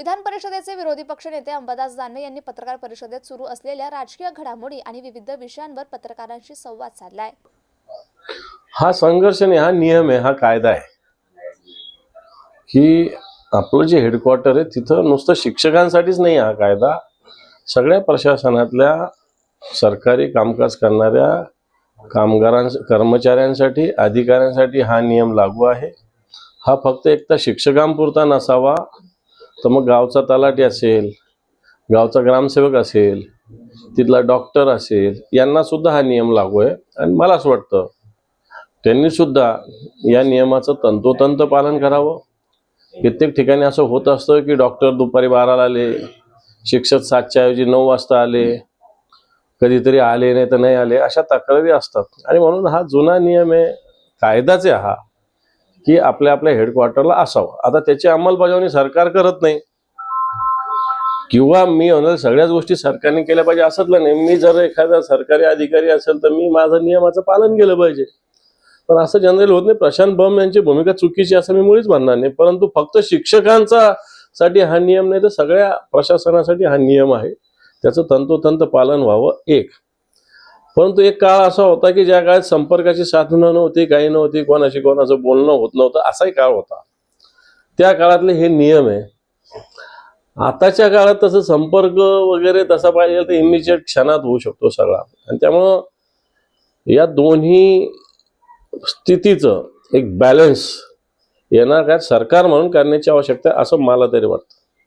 विधान परिषदेचे विरोधी पक्षनेते अंबादास दानवे यांनी पत्रकार परिषदेत सुरू असलेल्या राजकीय घडामोडी आणि विविध विषयांवर पत्रकारांशी संवाद साधलाय. हा संघर्ष नाही हा नियम आहे हा कायदा आहे. की आपलं जे हेडक्वार्टर आहे तिथं नुसतं शिक्षकांसाठीच नाही हा कायदा. सगळ्या प्रशासनातल्या सरकारी कामकाज करणाऱ्या कामगारां कर्मचाऱ्यांसाठी अधिकाऱ्यांसाठी हा नियम लागू आहे. हा फक्त एक तर शिक्षकांपुरता नसावा तर मग गावचा तलाठी असेल गावचा ग्रामसेवक असेल तिथला डॉक्टर असेल यांना सुद्धा हा नियम लागू आहे. आणि मला असं वाटतं त्यांनी सुद्धा या नियमाचं तंतोतंत पालन करावं. कित्येक ठिकाणी असं होत असतं की डॉक्टर दुपारी बाराला आले शिक्षक सातच्या ऐवजी नऊ वाजता आले कधीतरी आले नाही तर नाही आले अशा तक्रारी असतात. आणि म्हणून हा जुना नियम आहे कायदाच आहे हा. की आपल्या आपल्या हेडक्वार्टरला असावं. आता त्याची अंमलबजावणी सरकार करत नाही. किंवा मी म्हणेल सगळ्याच गोष्टी सरकारने केल्या पाहिजे. असंच नाही. मी जर एखादा सरकारी अधिकारी असेल तर मी माझं नियमाचं पालन केलं पाहिजे. पण असं जनरल होत नाही. प्रशांत बम यांची भूमिका चुकीची असं मी मुळीच म्हणणार नाही. परंतु फक्त शिक्षकांचा साठी हा नियम नाही तर सगळ्या प्रशासनासाठी हा नियम आहे. त्याचं तंतोतंत पालन व्हावं एक. परंतु एक काळ असा होता की ज्या काळात संपर्काची साधनं नव्हती काही नव्हती कोणाशी कोणाचं बोलणं होत नव्हतं असाही काळ होता. त्या काळातले हे नियम आहे. आताच्या काळात तसं संपर्क वगैरे तसा पाहिजे तर इमिजिएट क्षणात होऊ शकतो सगळा. आणि त्यामुळं या दोन्ही स्थितीचं एक बॅलन्स येणार काय सरकार म्हणून करण्याची आवश्यकता असं मला तरी वाटतं.